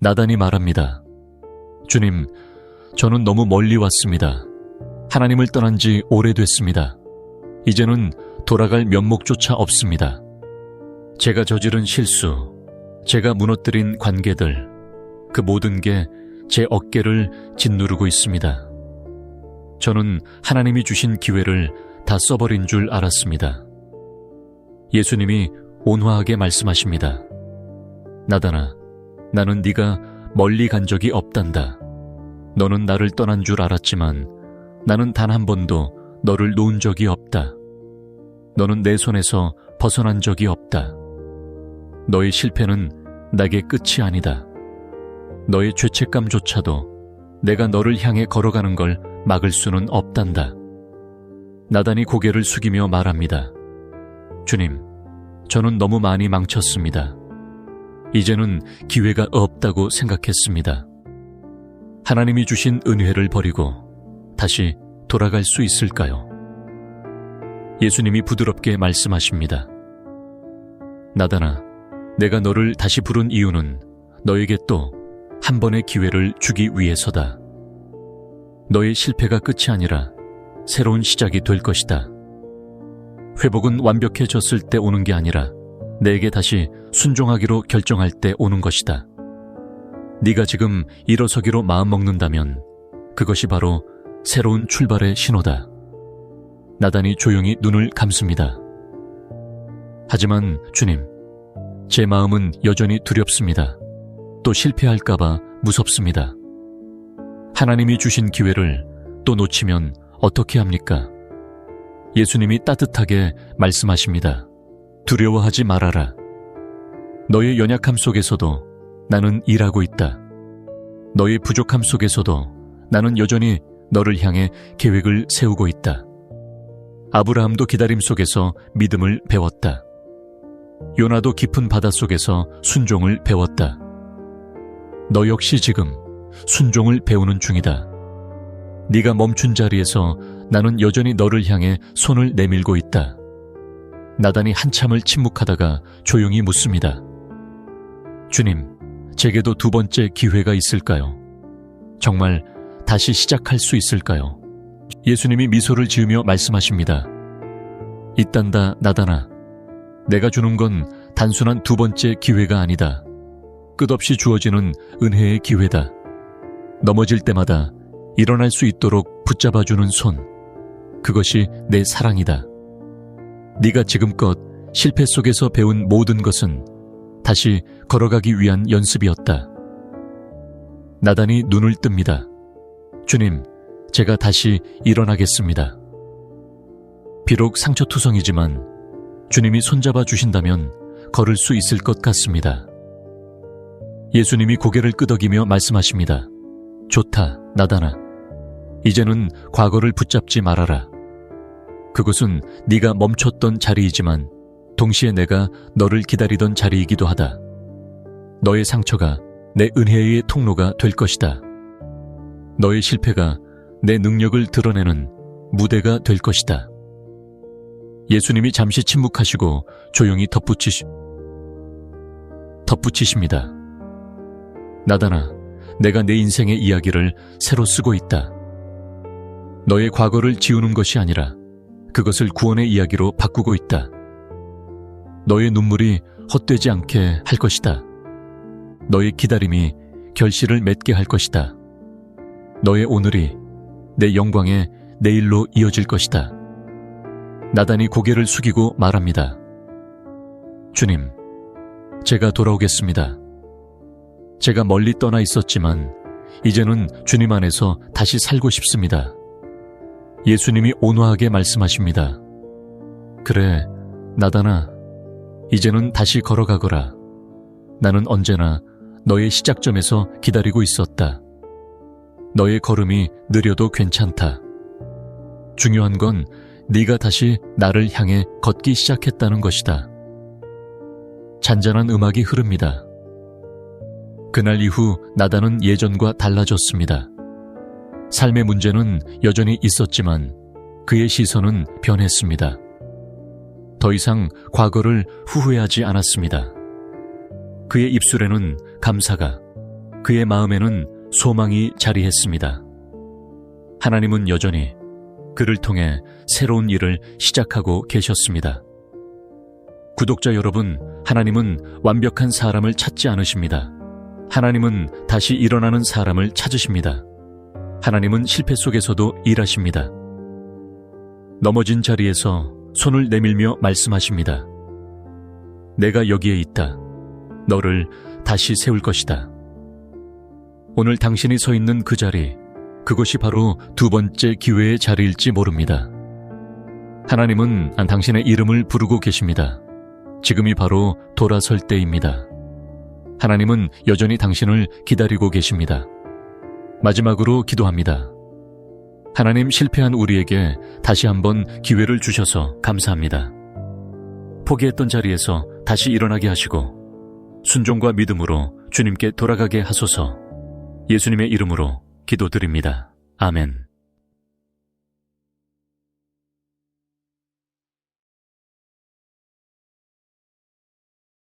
나단이 말합니다. 주님, 저는 너무 멀리 왔습니다. 하나님을 떠난 지 오래됐습니다. 이제는 돌아갈 면목조차 없습니다. 제가 저지른 실수, 제가 무너뜨린 관계들, 그 모든 게 제 어깨를 짓누르고 있습니다. 저는 하나님이 주신 기회를 다 써버린 줄 알았습니다. 예수님이 온화하게 말씀하십니다. 나다나, 나는 네가 멀리 간 적이 없단다. 너는 나를 떠난 줄 알았지만 나는 단 한 번도 너를 놓은 적이 없다. 너는 내 손에서 벗어난 적이 없다. 너의 실패는 나게 끝이 아니다. 너의 죄책감조차도 내가 너를 향해 걸어가는 걸 막을 수는 없단다. 나단이 고개를 숙이며 말합니다. 주님, 저는 너무 많이 망쳤습니다. 이제는 기회가 없다고 생각했습니다. 하나님이 주신 은혜를 버리고 다시 돌아갈 수 있을까요? 예수님이 부드럽게 말씀하십니다. 나다나, 내가 너를 다시 부른 이유는 너에게 또 한 번의 기회를 주기 위해서다. 너의 실패가 끝이 아니라 새로운 시작이 될 것이다. 회복은 완벽해졌을 때 오는 게 아니라 내게 다시 순종하기로 결정할 때 오는 것이다. 네가 지금 일어서기로 마음먹는다면 그것이 바로 새로운 출발의 신호다. 나단이 조용히 눈을 감습니다. 하지만 주님, 제 마음은 여전히 두렵습니다. 또 실패할까봐 무섭습니다. 하나님이 주신 기회를 또 놓치면 어떻게 합니까? 예수님이 따뜻하게 말씀하십니다. 두려워하지 말아라. 너의 연약함 속에서도 나는 일하고 있다. 너의 부족함 속에서도 나는 여전히 너를 향해 계획을 세우고 있다. 아브라함도 기다림 속에서 믿음을 배웠다. 요나도 깊은 바다 속에서 순종을 배웠다. 너 역시 지금 순종을 배우는 중이다. 네가 멈춘 자리에서 나는 여전히 너를 향해 손을 내밀고 있다. 나단이 한참을 침묵하다가 조용히 묻습니다. 주님, 제게도 두 번째 기회가 있을까요? 정말 다시 시작할 수 있을까요? 예수님이 미소를 지으며 말씀하십니다. 있단다, 나다나. 내가 주는 건 단순한 두 번째 기회가 아니다. 끝없이 주어지는 은혜의 기회다. 넘어질 때마다 일어날 수 있도록 붙잡아주는 손. 그것이 내 사랑이다. 네가 지금껏 실패 속에서 배운 모든 것은 다시 걸어가기 위한 연습이었다. 나단이 눈을 뜹니다. 주님, 제가 다시 일어나겠습니다. 비록 상처투성이지만 주님이 손잡아 주신다면 걸을 수 있을 것 같습니다. 예수님이 고개를 끄덕이며 말씀하십니다. 좋다, 나다나. 이제는 과거를 붙잡지 말아라. 그곳은 네가 멈췄던 자리이지만 동시에 내가 너를 기다리던 자리이기도 하다. 너의 상처가 내 은혜의 통로가 될 것이다. 너의 실패가 내 능력을 드러내는 무대가 될 것이다. 예수님이 잠시 침묵하시고 조용히 덧붙이시, 덧붙이십니다. 나다나, 내가 내 인생의 이야기를 새로 쓰고 있다. 너의 과거를 지우는 것이 아니라 그것을 구원의 이야기로 바꾸고 있다. 너의 눈물이 헛되지 않게 할 것이다. 너의 기다림이 결실을 맺게 할 것이다. 너의 오늘이 내 영광의 내일로 이어질 것이다. 나단이 고개를 숙이고 말합니다. 주님, 제가 돌아오겠습니다. 제가 멀리 떠나 있었지만 이제는 주님 안에서 다시 살고 싶습니다. 예수님이 온화하게 말씀하십니다. 그래, 나다나, 이제는 다시 걸어가거라. 나는 언제나 너의 시작점에서 기다리고 있었다. 너의 걸음이 느려도 괜찮다. 중요한 건 네가 다시 나를 향해 걷기 시작했다는 것이다. 잔잔한 음악이 흐릅니다. 그날 이후 나다는 예전과 달라졌습니다. 삶의 문제는 여전히 있었지만 그의 시선은 변했습니다. 더 이상 과거를 후회하지 않았습니다. 그의 입술에는 감사가, 그의 마음에는 소망이 자리했습니다. 하나님은 여전히 그를 통해 새로운 일을 시작하고 계셨습니다. 구독자 여러분, 하나님은 완벽한 사람을 찾지 않으십니다. 하나님은 다시 일어나는 사람을 찾으십니다. 하나님은 실패 속에서도 일하십니다. 넘어진 자리에서 손을 내밀며 말씀하십니다. 내가 여기에 있다. 너를 다시 세울 것이다. 오늘 당신이 서 있는 그 자리, 그것이 바로 두 번째 기회의 자리일지 모릅니다. 하나님은 당신의 이름을 부르고 계십니다. 지금이 바로 돌아설 때입니다. 하나님은 여전히 당신을 기다리고 계십니다. 마지막으로 기도합니다. 하나님 실패한 우리에게 다시 한번 기회를 주셔서 감사합니다. 포기했던 자리에서 다시 일어나게 하시고 순종과 믿음으로 주님께 돌아가게 하소서 예수님의 이름으로 기도드립니다. 아멘.